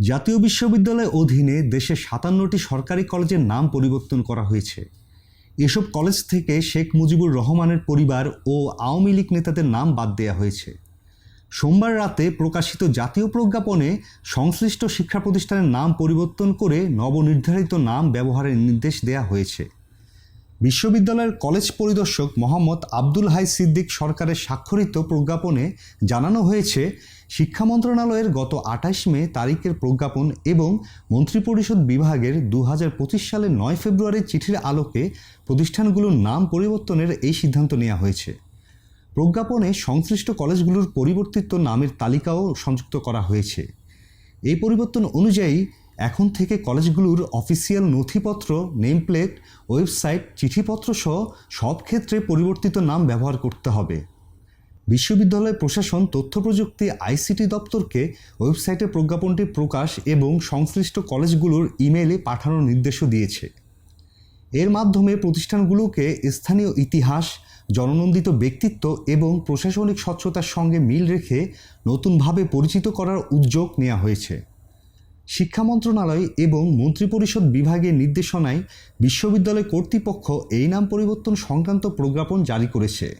জাতীয় বিশ্ববিদ্যালয় অধীনে দেশে সাতান্নটি সরকারি কলেজের নাম পরিবর্তন করা হয়েছে। এসব কলেজ থেকে শেখ মুজিবুর রহমানের পরিবার ও আওয়ামী লীগ নেতাদের নাম বাদ দেওয়া হয়েছে। সোমবার রাতে প্রকাশিত জাতীয় প্রজ্ঞাপনে সংশ্লিষ্ট শিক্ষা প্রতিষ্ঠানের নাম পরিবর্তন করে নবনির্ধারিত নাম ব্যবহারের নির্দেশ দেওয়া হয়েছে। বিশ্ববিদ্যালয়ের কলেজ পরিদর্শক মোহাম্মদ আব্দুল হাই সিদ্দিক সরকারের স্বাক্ষরিত প্রজ্ঞাপনে জানানো হয়েছে, শিক্ষা মন্ত্রণালয়ের গত আঠাশ মে তারিখের প্রজ্ঞাপন এবং মন্ত্রিপরিষদ বিভাগের দু হাজার পঁচিশ সালের নয় ফেব্রুয়ারির চিঠির আলোকে প্রতিষ্ঠানগুলোর নাম পরিবর্তনের এই সিদ্ধান্ত নেওয়া হয়েছে। প্রজ্ঞাপনে সংশ্লিষ্ট কলেজগুলোর পরিবর্তিত নামের তালিকাও সংযুক্ত করা হয়েছে। এই পরিবর্তন অনুযায়ী এখন থেকে কলেজগুলোর অফিসিয়াল নথিপত্র, নেমপ্লেট, ওয়েবসাইট, চিঠিপত্র সহ সব ক্ষেত্রে পরিবর্তিত নাম ব্যবহার করতে হবে। বিশ্ববিদ্যালয় প্রশাসন তথ্য প্রযুক্তি আইসিটি দপ্তরকে ওয়েবসাইটে প্রজ্ঞাপনটি প্রকাশ এবং সংশ্লিষ্ট কলেজগুলোর ইমেইলে পাঠানোর নির্দেশও দিয়েছে। এর মাধ্যমে প্রতিষ্ঠানগুলোকে স্থানীয় ইতিহাস, জননন্দিত ব্যক্তিত্ব এবং প্রশাসনিক স্বচ্ছতার সঙ্গে মিল রেখে নতুনভাবে পরিচিত করার উদ্যোগ নেওয়া হয়েছে। শিক্ষা মন্ত্রণালয় এবং মন্ত্রিপরিষদ বিভাগের নির্দেশনায় বিশ্ববিদ্যালয় কর্তৃপক্ষ এই নাম পরিবর্তন সংক্রান্ত প্রজ্ঞাপন জারি করেছে।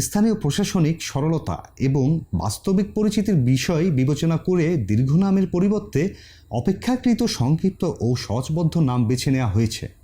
স্থানীয় প্রশাসনিক সরলতা এবং বাস্তবিক পরিচিতির বিষয় বিবেচনা করে দীর্ঘ নামের পরিবর্তে অপেক্ষাকৃত সংক্ষিপ্ত ও সহজবদ্ধ নাম বেছে নেওয়া হয়েছে।